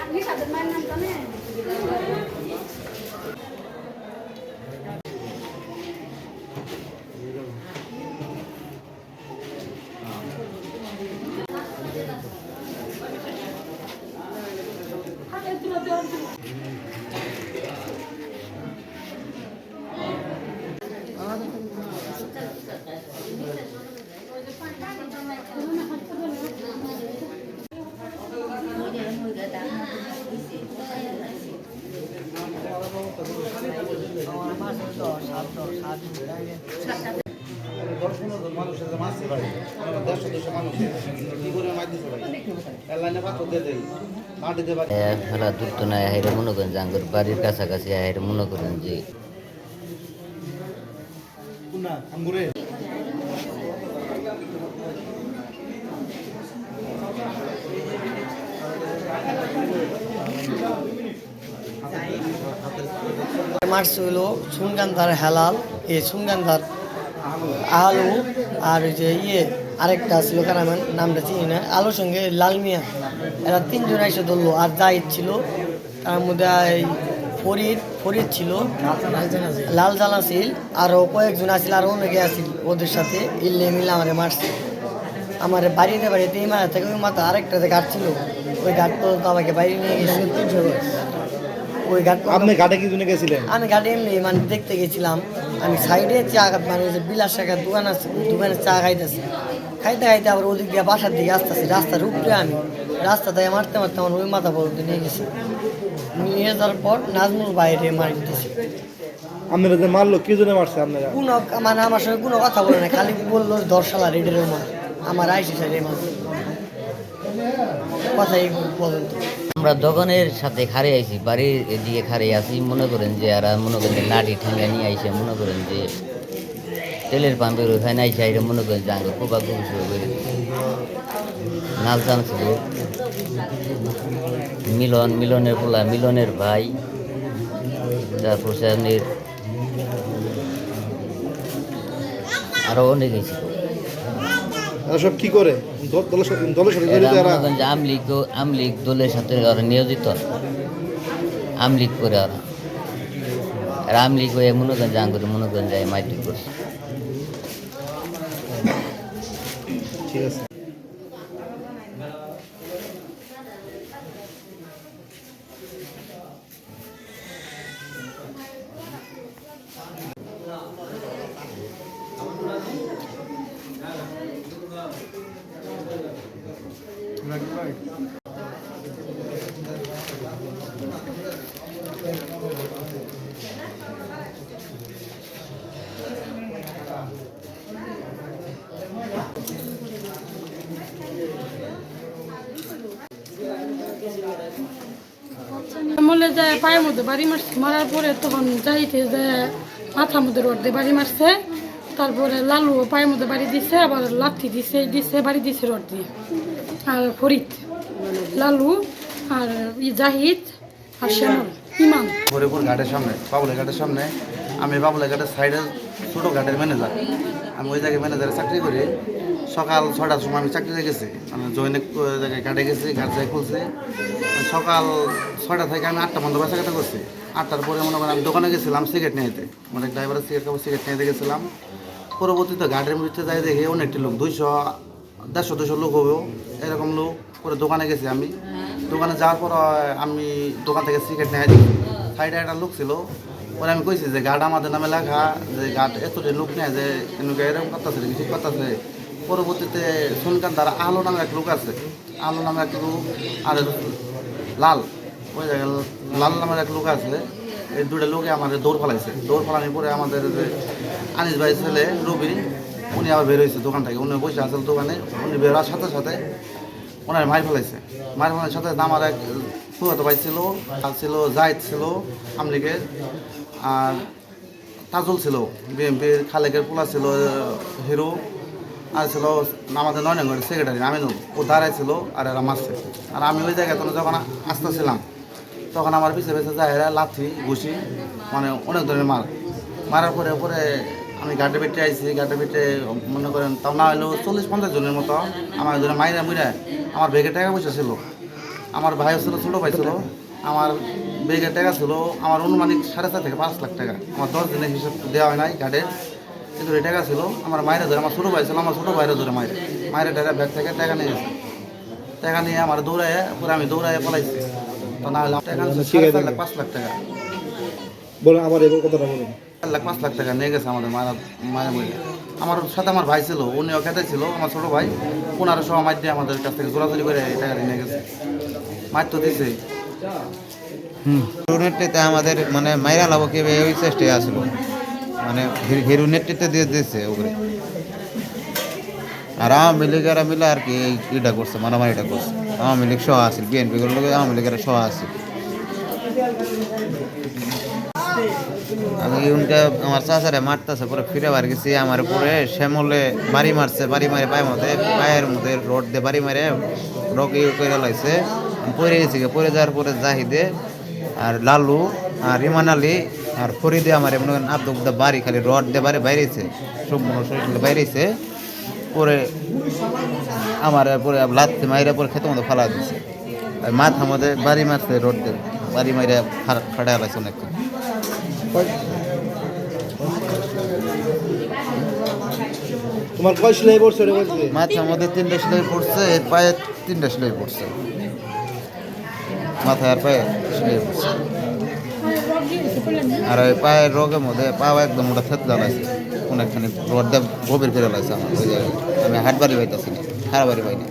আপনি সাদের মায়ের নাম জানেন মানুষের যে মাছ ভাই দেড়শো দুশো মানুষের কি করে মাছ দিতে ভাই এলাইনে পাথর দিয়ে দেয় মাটি দিয়ে বাড়ি ফেলা তুলতো না হেরে মনে করেন যে আঙ্গুর বাড়ির কাছাকাছি হেরে মনে করেন যে মার্চ হলো সুনগান্ধার হেলাল, এ সুনগান্ধার আলু আর যে ইয়ে আরেকটা ছিল কারামান নামটা চিনি না। আলুর সঙ্গে লাল মিয়া। এরা তিনজন এসে ধরলো আর জাহিদ ছিল, তার মধ্যে ফরিদ ফরিদ ছিল, লাল জাল আছিল আরও কয়েকজন আছিল, আর অনেকে আছিল ওদের সাথে। ইল্লে মিলে আমারে মারছে। আমার বাড়িতে বাড়িতে এই মাথা থেকে ওই মাথা আরেকটাতে ঘাট ছিল। ওই ঘাট পর্যন্ত আমাকে বাইরে নিয়ে গেছিল ওই ঘাট আপনি ঘাটে কি জন্য গেছিলেন? আমি ঘাটে এমনি মানে দেখতে গেছিলাম। আমি সাইডে চা মানে যে বিলাস শাখার দোকান আছে ওই দোকানে চা খাইতেছি। খাইতে খাইতে আবার ওদিক দিয়ে বাসার দিকে আসতেছি রাস্তার উপরে আমি। রাস্তা থেকে মারতে মারতে আমার ওই মাথা পর্যন্ত নিয়ে গেছি। নিয়ে যাওয়ার পর নাজমুল বাইরে মারি দিতেছি আপনারা যে মারলো কি জন্য মারছে আপনারা? কোনো মানে আমার সঙ্গে কোনো কথা বলে না খালি বলল দর্শালা রেডের মার আমার আইসি সাইডে মার কথাই পর্যন্ত আমরা দোকানের সাথে খারে আইছি, বাড়ির এদিকে খারে আছি, মনে করেন যে আর মনে করেন যে লাঠি ঠেঙ্গা নিয়ে আইসে মনে করেন যে তেলের পাম্পের ওখানে আইসে আইরে মনে করেন যে আঙ্গুর কোপা কুপি শুরু করে। নাল চান মিলন, মিলনের পোলা, মিলনের ভাই, তারপর সামনের আরও অনেকেই ছিল এরা সব কি করে? দলের সাথে দলের জড়িত আমলিগ আমলিগ দলের সাথে ওরা নিয়োজিত। আমলিগ করে ওরা। আর আমলিগ হয়ে মনোগঞ্জ আঙ্গুরে মনে করেন যে করছে। ঠিক আছে। আমলে যায়, পায়ের মধ্যে বাড়ি মারছে। মারার পরে তখন যাইতে যে মাথার মধ্যে রোড দিয়ে বাড়ি মারছে। তারপরে লালু পায়ের মধ্যে বাড়ি দিছে, আবার লাথি দিছে দিছে, বাড়ি দিছে রোড দিয়ে। আর ফরিদ, লালু আর জাহিদ আর শ্যামল, ইমাম। ঘাটের সামনে, বাবুলের ঘাটের সামনে। আমি বাবুলের ঘাটের সাইডে ছোটো ঘাটের ম্যানেজার আমি ওই জায়গায় ম্যানেজারে চাকরি করি। সকাল ছটার সময় আমি চাকরিতে গেছি। মানে জৈনিক জায়গায় ঘাটে গেছি, ঘাট যায় খুলছে। সকাল ছটা থেকে আমি আটটা পর্যন্ত বেচা কেটা করছি। আটটার পরে মনে করেন আমি দোকানে গেছিলাম সিগারেট নিয়ে যেতে মানে ড্রাইভারের সিগারেট খাব সিগারেট নিয়ে গেছিলাম। পরবর্তীতে ঘাটের মধ্যে যাই দেখে অনেকটি লোক, দুইশো, দেড়শো দুশো লোক হবেও এরকম লোক করে দোকানে গেছি আমি। দোকানে যাওয়ার পর আমি দোকান থেকে সিগারেট নিয়ে সাইডে একটা লোক ছিল। পরে আমি কইছি যে গার্ড আমাদের নামে লেখা, যে গার্ড এতটি লোক নেয় যে এরকম করতেছে কিছু করতেছে পরবর্তীতে শুনকান তারা আলো নামে এক লোক আছে, আলো নামে এক লোক, আর লাল, ওই জায়গায় লাল নামের এক লোক আছে, এই দুটো লোকে আমাদের দৌড় ফেলাইছে। দৌড় ফেলানোর পরে আমাদের যে আনিস ভাই ছেলে রবি উনি আবার বের হয়েছে দোকান থেকে উনি বসে আসল দোকানে, উনি বের হওয়ার সাথে সাথে ওনার মার ফেলাইছে। মার ফেলার সাথে আমার এক ফুয়াতো ভাই ছিল ছিল জাহিদ ছিল, আমলিগের। আর তাজুল ছিল বিএনপির খালেকের পোলা ছিল হিরো, আর ছিল আমাদের নয় নম্বরের সেক্রেটারি আমিনুল। ও দাঁড়াই ছিল আর এরা মারছে। আর আমি ওই জায়গায় তখন যখন আসতেছিলাম, তখন আমার পিছিয়ে পিছিয়ে যায় এরা লাথি, ঘুষি মানে অনেক ধরনের মার। মারার পরে পরে আমি গাড়ি বেটে আইছি গাড়ি বেটে মনে করেন তাও না হলেও চল্লিশ পঞ্চাশ জনের মতো আমার ধরে মাইরা মুইরা আমার বেগে টাকা পয়সা ছিল। আমার ভাই ছিল, ছোটো ভাই ছিল। আমার বেগে টাকা ছিল আমার অনুমানিক সাড়ে চার থেকে পাঁচ লাখ টাকা। আমার দশ দিনের হিসাব দেওয়া হয় নাই গাড়ির কিন্তু এই টাকা ছিল আমার মায়ের ধরে আমার ছোটো ভাই ছিল আমার ছোটো ভাইয়ের ধরে মায়ের। মায়ের টাকা ব্যাগ থেকে টাকা নিয়ে গেছে। টাকা নিয়ে আমার দৌড়ায় পরে আমি দৌড়ায় পলাইছি। তো না হলে টাকা চার লাখ পাঁচ লাখ টাকা। বলেন আমার এবার কথাটা বলুন। চার লাখ পাঁচ লাখ টাকা নিয়ে গেছে আমাদের মায়ের মায়ের মূল্যে আমার সাথে আমার ভাই ছিল উনিও খেতে ছিল আমার ছোটো ভাই। পনেরো সহ মাইর দিয়ে আমাদের কাছ থেকে জোরাজুরি করে এই টাকা নিয়ে গেছে। মাইর তো দিছেই। হিরো আমাদের মানে মাইরা লাভ কে ওই চেষ্টায় আসলো। মানে হি- নেতৃত্বে দিয়ে দিয়েছে ওগুলো আর আওয়ামী লীগেরা মিলে আর কি এটা করছে মারামারিটা করছে। আওয়ামী লীগ সহ আসিল বিএনপি গুলো আওয়ামী লীগেরা সহ আসিল আমি উনকে আমার চাচারে মারতেছে, পরে ফিরে বার গেছি, আমার পরে শ্যামলে বাড়ি মারছে, বাড়ি মারে পায়ের মধ্যে পায়ের মধ্যে রড দিয়ে বাড়ি মারে, রক ইয়ে করে লাইছে। পরে গেছি। পরে যাওয়ার পরে জাহিদে আর লালু আর ইমান আলী আর ফরিদে আমার এমন আব্দুল বাড়ি খালি রড দিয়ে বাড়ি বাইরেছে সব মনে শরীর বাইরেছে। পরে আমার পরে লাত্তি মাইরা পরে খেতে মতো ফালা দিছে। আর মাথা মধ্যে বাড়ি মারছে রড দিয়ে বাড়ি মাইরা ফাটা লাগছে অনেকক্ষণ। তোমার কয় সেলাই পড়ছে মাথার মধ্যে তিনটা সেলাই পড়ছে এর পায়ে তিনটা সেলাই পড়ছে। মাথায় আর পায়ে সেলাই পড়ছে আর ওই পায়ের রোগের মধ্যে পা একদম ওটা থেতলা লাগছে অনেকখানি রোড দিয়ে গভীর করে লাগছে আমার ওই জায়গায় আমি হাট বাড়ি পাইতেছি না খারাপ বাড়ি পাই না